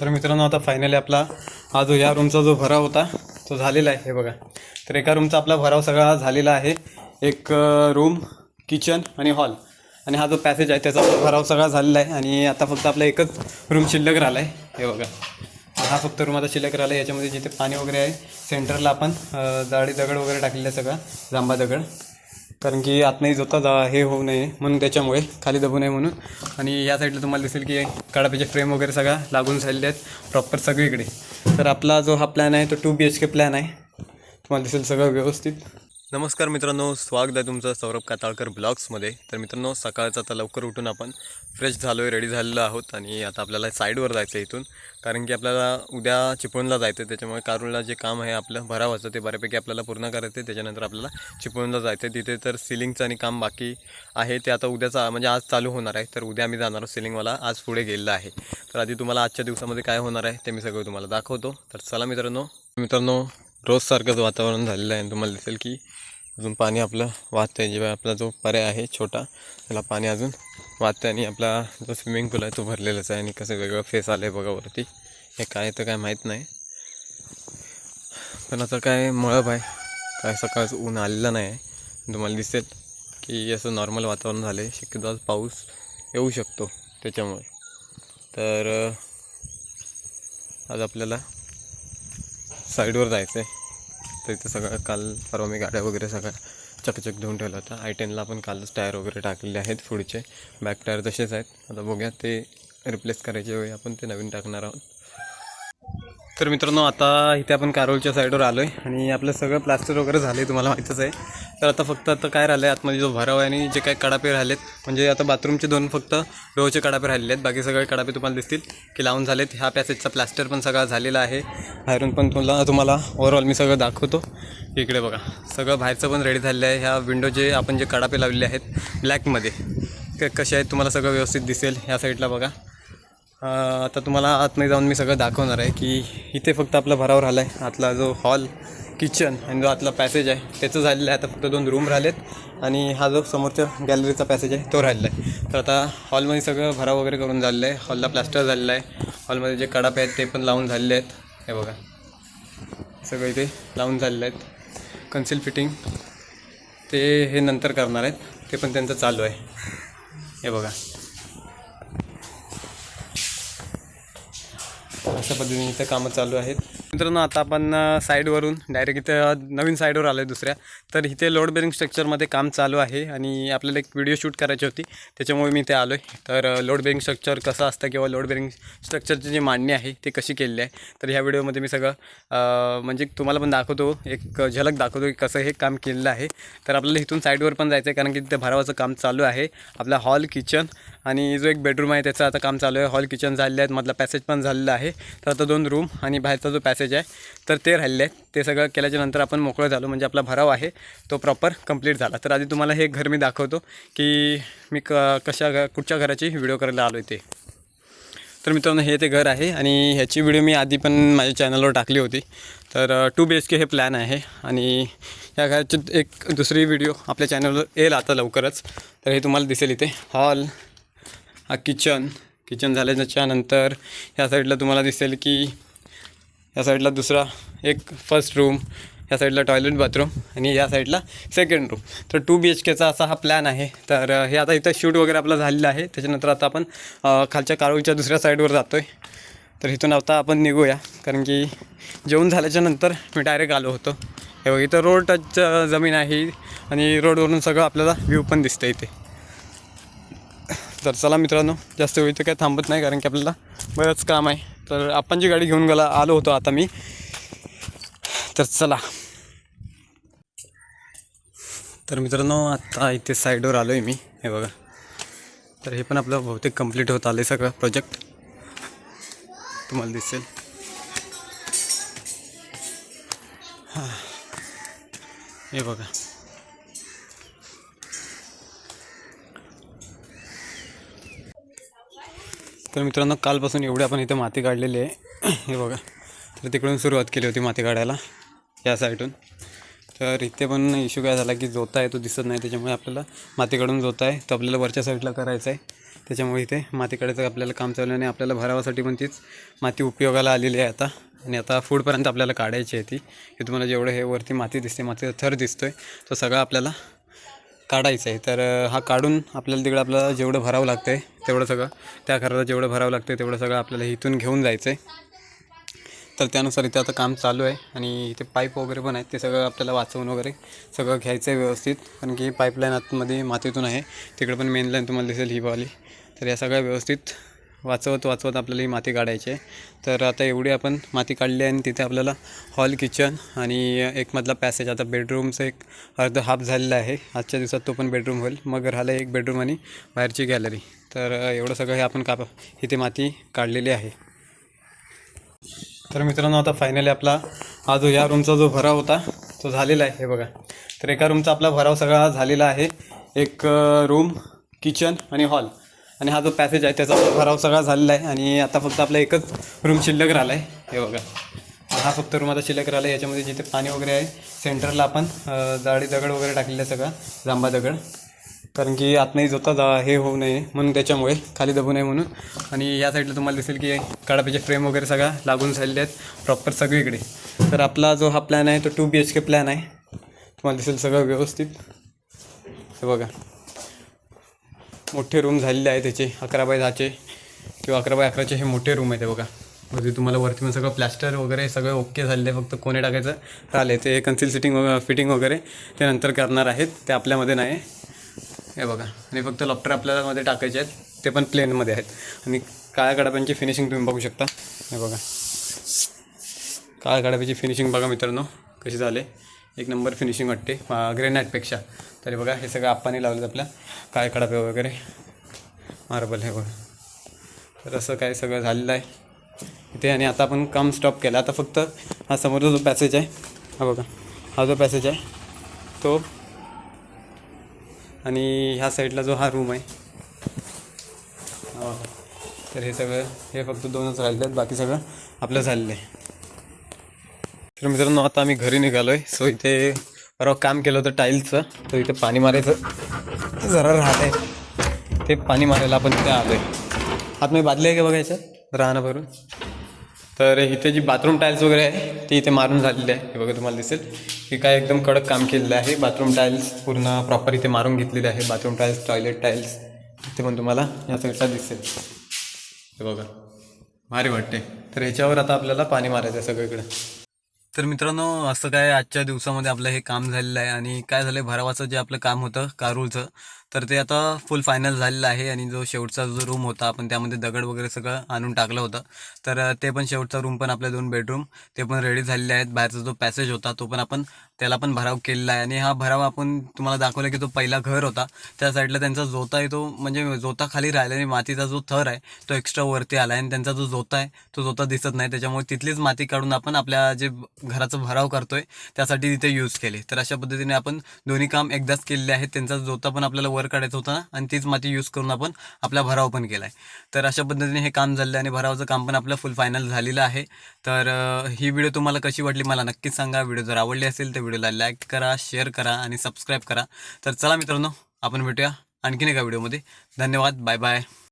तर मित्रांनो आता फायनली आपला हा जो या रूमचा जो भराव होता तो झालेला आहे. हे बघा. तर एका रूमचा आपला भराव सगळा झालेला आहे. एक रूम किचन आणि हॉल आणि हा जो पॅसेज आहे त्याचा भराव सगळा झालेला आहे. आणि आता फक्त आपला एकच रूम शिल्लक राहिला आहे हे बघा. हा फक्त रूम आता शिल्लक राहिला आहे याच्यामध्ये जिथे पाणी वगैरे आहे सेंटरला आपण जाळी जाडी दगड वगैरे टाकलेला आहे सगळा. जांबा दगड कारण की आतमध्ये जोता जा हे होऊ नये म्हणून त्याच्यामुळे खाली दबू नये म्हणून. आणि या साईडला तुम्हाला दिसेल की कडाप्याचे फ्रेम वगैरे सगळा लागून झालेले आहेत प्रॉपर सगळीकडे. तर आपला जो हा प्लॅन आहे तो two B H K plan आहे. तुम्हाला दिसेल सगळं व्यवस्थित. नमस्कार मित्रांनो स्वागत आहे तुमचं सौरभ काताळकर ब्लॉग्समध्ये. तर मित्रांनो सकाळचं आता लवकर उठून आपण फ्रेश झालो आहे रेडी झालेलो आहोत आणि आता आपल्याला साईडवर जायचं आहे इथून. कारण की आपल्याला उद्या चिपळूणला जायचं आहे त्याच्यामुळे कारूला जे काम आहे आपलं भरावाचं ते बऱ्यापैकी आपल्याला पूर्ण करायचं आहे त्याच्यानंतर आपल्याला चिपळूणला जायचं आहे तिथे तर सिलिंगचं आणि काम बाकी आहे ते आता उद्याचा म्हणजे आज चालू होणार आहे. तर उद्या आम्ही जाणार आहोत सिलिंगवाला आज पुढे गेलेलं आहे. तर आधी तुम्हाला आजच्या दिवसामध्ये काय होणार आहे ते मी सगळं तुम्हाला दाखवतो. तर चला मित्रांनो. मित्रांनो रोजसारखंच वातावरण झालेलं आहे. तुम्हाला दिसेल की अजून पाणी आपलं वाहतं आहे जेव्हा आपला जो पर्याय आहे छोटा त्याला पाणी अजून वाहतं आणि आपला जो स्विमिंग पूल आहे तो भरलेलाच आहे आणि कसं वेगळं फेस आलं आहे बघा वरती. हे काय तर काय माहीत नाही. पण आता काय मळब आहे. काय सकाळचं ऊन आलेलं नाही आहे. तुम्हाला दिसेल की असं नॉर्मल वातावरण झालं आहे शक्यतो आज पाऊस येऊ शकतो त्याच्यामुळे. तर आज आपल्याला साईडवर जायचं आहे तर इथं सगळं काल परवा मी गाड्या वगैरे सगळ्या चकचक धुवून ठेवला होता आय टेनला आपण कालच टायर वगैरे टाकलेले आहेत पुढचे. बॅक टायर तसेच आहेत. आता बघूया ते रिप्लेस करायच्या वेळी आपण ते नवीन टाकणार आहोत. तर मित्रांनो आता इथे आपण कारोलच्या साईडवर आलो आहे आणि आपलं सगळं प्लास्टर वगैरे झालं आहे तुम्हाला माहीतच आहे. तर आता फक्त आता काय राहिलं आहे आतमध्ये जो भराव आहे आणि जे काही कडापे राहिलेत म्हणजे आता बाथरूमचे दोन फक्त रोचे कडापे राहिलेले आहेत. बाकी सगळे कडापे तुम्हाला दिसतील की लावून झालेत. ह्या पॅसेजचा प्लास्टर पण सगळा झालेला आहे. बाहेरून पण तुम्हाला तुम्हाला ओव्हरऑल मी सगळं दाखवतो. इकडे बघा सगळं बाहेरचं पण रेडी झालेलं आहे. ह्या विंडो जे आपण जे कडापे लावलेले आहेत ब्लॅकमध्ये कसे आहेत तुम्हाला सगळं व्यवस्थित दिसेल. ह्या साईडला बघा. आता तुम्हाला आतमध्ये जाऊन मी सगळं दाखवणार आहे की इथे फक्त आपला भराव राहिला आहे आतला जो हॉल किचन आणि जो आतला पॅसेज आहे त्याचं झालेलं आहे. आता फक्त दोन रूम राहिलेत आणि हा जो समोरच्या गॅलरीचा पॅसेज आहे तो राहिलेला आहे. तर आता हॉलमध्ये सगळं भराव वगैरे करून झालेलं आहे. हॉलला प्लास्टर झालेलं आहे. हॉलमध्ये जे कडाप आहेत ते पण लावून झालेले आहेत. हे बघा. सगळं इथे लावून झालेलं आहेत. कन्सिल फिटिंग ते हे नंतर करणार आहेत. ते पण त्यांचं चालू आहे. हे बघा. अशा पद्धतीने इथं कामं चालू आहेत. मित्रांनो आता आपण साईडवरून डायरेक्ट इथं नवीन साईडवर आलो आहे दुसऱ्या. तर इथे लोड बेरिंग स्ट्रक्चरमध्ये काम चालू आहे आणि आपल्याला एक व्हिडिओ शूट करायची होती. त्याच्यामुळे मी इथे आलो आहे तर लोड बेरिंग स्ट्रक्चर कसं असतं किंवा लोड बेरिंग स्ट्रक्चरची जी मांडणी आहे ती कशी केलेली आहे? तर ह्या व्हिडिओमध्ये मी सगळं म्हणजे तुम्हाला पण दाखवतो. एक झलक दाखवतो की कसं हे काम केलेलं आहे. तर आपल्याला इथून साईडवर पण जायचं आहे कारण की तिथे भरावाचं काम चालू आहे. आपला हॉल किचन आणि जो एक बेडरूम आहे त्याचं आता काम चालू आहे. हॉल किचन झालेलं आहे मधला पॅसेज पण झालेला आहे. तर आता दोन रूम आणि बाहेरचा जो पॅसेज आहे तर ते राहिलेले आहेत. ते सगळं केल्याच्यानंतर आपण मोकळं झालो. म्हणजे आपला भराव आहे. तो प्रॉपर कंप्लीट झाला. तर आधी तुम्हाला हे घर मी दाखवतो की मी क कशा घ कुठच्या घराची व्हिडिओ करायला आलो आहे ते. तर मित्रांनो हे ते घर आहे आणि ह्याची व्हिडिओ मी आधी पण माझ्या चॅनलवर टाकली होती. तर टू बी एच के हे प्लॅन आहे आणि या घराची एक दुसरी व्हिडिओ आपल्या चॅनलवर येईल आता लवकरच. तर हे तुम्हाला दिसेल इथे. हॉल हा किचन. किचन झाल्याच्यानंतर ह्या साईडला तुम्हाला दिसेल की या साईडला दुसरा एक फर्स्ट रूम या साईडला टॉयलेट बाथरूम आणि या साईडला सेकंड रूम तर टू बी एच केचा असा हा प्लॅन आहे. तर हे आता इथं शूट वगैरे आपलं झालेला आहे. त्याच्यानंतर आता आपण खालच्या कारोळीच्या दुसऱ्या साईडवर जातो आहे तर इथून आता आपण निघूया. कारण की जेवण झाल्याच्यानंतर मी डायरेक्ट आलो होतो. हे बघ इथं रोड टच जमीन आहे आणि रोडवरून सगळं आपल्याला व्ह्यू पण दिसतं इथे. तर चला मित्रांनो जास्त वेळ तर काही थांबत नाही कारण की आपल्याला बरंच काम आहे. तर आपण जी गाडी घेऊन गेला आलो होतो आता मी. तर चला. तर मित्रांनो आता इथे साईडवर आलो आहे मी. हे बघा. तर हे पण आपलं बहुतेक कंप्लीट होत आलं आहे सगळं प्रोजेक्ट तुम्हाला दिसेल. हां. हे बघा. तर मित्रांनो कालपासून एवढी आपण इथे माती काढलेली आहे. हे बघा. तर तिकडून सुरुवात केली होती माती काढायला या साईडून. तर इथे पण इश्यू काय झाला की जोता आहे तो दिसत नाही. त्याच्यामुळे आपल्याला माती काढून जोता आहे. तो आपल्याला वरच्या साईडला करायचा आहे. त्याच्यामुळे इथे माती काढायचं आपल्याला काम चालू आणि आपल्याला भरावासाठी पण तीच माती उपयोगाला आलेली आहे आता. आणि आता फूडपर्यंत आपल्याला काढायची आहे ती. की तुम्हाला जेवढं हे वरती माती दिसते मातीचा थर दिसतोय तो सगळा आपल्याला काढायचा आहे. तर हा काढून आपल्याला तिकडं आपल्याला जेवढं भरावं लागतं आहे तेवढं सगळं. त्या घराला जेवढं भरावं लागतं तेवढं सगळं आपल्याला इथून घेऊन जायचं आहे तर त्यानुसार इथे आता काम चालू आहे आणि इथे पाईप वगैरे पण आहेत ते सगळं आपल्याला वाचवून वगैरे सगळं घ्यायचं आहे व्यवस्थित. कारण की पाईपलाईन आतमध्ये मातीतून आहे तिकडे पण मेन लाईन तुम्हाला दिसेल ही वाली तर या सगळ्या व्यवस्थित वाचवत वाचवत आपल्याला ही माती काढायची आहे. तर आता एवढी आपण माती काढली आहे आणि तिथे आपल्याला हॉल किचन आणि एक मधला पॅसेज आता बेडरूमचं एक अर्ध हाफ झालेला आहे. आजच्या दिवसात तो पण बेडरूम होईल. मग राहिलं एक बेडरूम आणि बाहेरची गॅलरी तर एवढं सगळं हे आपण काप इथे माती काढलेली आहे. तर मित्रांनो आता फायनली आपला हा जो या रूमचा जो भराव होता तो झालेला आहे. हे बघा. तर एका रूमचा आपला भराव सगळा झालेला आहे. एक रूम किचन आणि हॉल आणि हा जो पॅसेज आहे त्याचा भराव सगळा झालेला आहे. आणि आता फक्त आपला एकच रूम शिल्लक राहिला आहे हे बघा. हा फक्त रूम आता शिल्लक राहिला आहे याच्यामध्ये जिथे पाणी वगैरे आहे सेंटरला आपण जाळी जाडी दगड वगैरे टाकलेलं आहे सगळं. जांबा दगड. कारण की आतमध्ये जोता जा हे होऊ नये म्हणून त्याच्यामुळे खाली दबू नये म्हणून. आणि या साईडला तुम्हाला दिसेल की कडाप्याचे फ्रेम वगैरे सगळा लागून झालेले आहेत. प्रॉपर सगळीकडे. तर आपला जो हा प्लॅन आहे तो two B H K plan आहे. तुम्हाला दिसेल सगळं व्यवस्थित. हे बघा. मोठे रूम झालेले आहे त्याचे अकरा बाय दहाचे किंवा अकरा बाय अकराचे हे मोठे रूम आहेत ते बघा. म्हणजे तुम्हाला वरती पण सगळं प्लॅस्टर वगैरे सगळं ओके झालेलं आहे फक्त कोणी टाकायचं राहिले. ते कन्सिल सिटिंग वगैरे फिटिंग वगैरे ते नंतर करणार आहेत ते आपल्यामध्ये नाही. हे बघा. आणि फक्त लॉफ्टर आपल्याला मध्ये टाकायचे आहेत ते पण प्लेनमध्ये आहेत. आणि काळ्या कडाप्यांची फिनिशिंग तुम्ही बघू शकता. हे बघा. काळ्या कडाप्याची फिनिशिंग बघा मित्रांनो कशी झाले. एक नंबर फिनिशिंग वाटते. ग्रेनाईटपेक्षा तरी बघा हे सगळं आप्पाने लावलं आपल्या. काय कडापे वगैरे. मार्बल हे बघा. तर असं काय सगळं झालेलं आहे. इथे आणि आता आपण काम स्टॉप केलं. आता फक्त हा समोरचा जो पॅसेज आहे हा बघा. हा जो पॅसेज आहे तो आणि ह्या साईडला जो हा रूम आहे तर हे सगळं हे फक्त दोनच राहिले आहेत बाकी सगळं आपलं झालेलं आहे. तर मित्रांनो आता आम्ही घरी निघालो आहे सो इथे परवा काम केलं होतं टाईलचं तर इथे पाणी मारायचं जरा राहत आहे ते पाणी मारायला आपण तिथे आलो आहे आतमध्ये बादली आहे का बघायचं? राहणं भरून. तर इथे जी बाथरूम टाईल्स वगैरे आहे ती इथे मारून झालेली आहे. हे बघा तुम्हाला दिसेल. की काय एकदम कडक काम केलेलं आहे. बाथरूम टाईल्स पूर्ण प्रॉपर इथे मारून घेतलेले आहे. बाथरूम टाईल्स टॉयलेट टाईल्स इथे पण तुम्हाला या सगळ्या दिसेल. हे बघा. भारी वाटते तर ह्याच्यावर आता आपल्याला पाणी मारायचं आहे सगळीकडे. तर मित्रांनो असं काय आजच्या दिवसामध्ये आपलं हे काम झालेलं आहे आणि काय झालं भरावाचं जे आपलं काम होतं कारूळचं तर ते आता फुल फायनल झालेलं आहे आणि जो शेवटचा जो रूम होता आपण त्यामध्ये दगड वगैरे सगळं आणून टाकलं होतं. तर ते पण शेवटचा रूम पण आपले दोन बेडरूम ते पण रेडी झालेले आहेत. बाहेरचा जो पॅसेज होता तो पण आपण त्याला पण भराव केलेला आहे. आणि हा भराव आपण तुम्हाला दाखवला की तो पहिला घर होता. त्या साईडला त्यांचा जोता आहे तो म्हणजे जोता खाली राहिला आणि मातीचा जो थर आहे तो एक्स्ट्रा वरती आला आहे. आणि त्यांचा जो जोता आहे तो जोता दिसत नाही. त्याच्यामुळे तिथलीच माती काढून आपण आपल्या जे घराचा भराव करतोय त्यासाठी तिथे यूज केले. तर अशा पद्धतीने आपण दोन्ही काम एकदाच केलेले आहेत. त्यांचा जोता पण आपल्याला वर काढायचा होता आणि तीच माती यूज करून आपण आपला भराव पण केला आहे तर अशा पद्धतीने हे काम झालं आणि भरावाचं काम पण आपलं फुल फायनल झालेलं आहे. तर ही व्हिडिओ तुम्हाला कशी वाटली मला नक्कीच सांगा. व्हिडिओ जर आवडली असेल तर व्हिडिओला लाईक करा शेअर करा आणि सबस्क्राईब करा. तर चला मित्रांनो आपण भेटूया आणखीन एका व्हिडिओमध्ये. धन्यवाद बाय बाय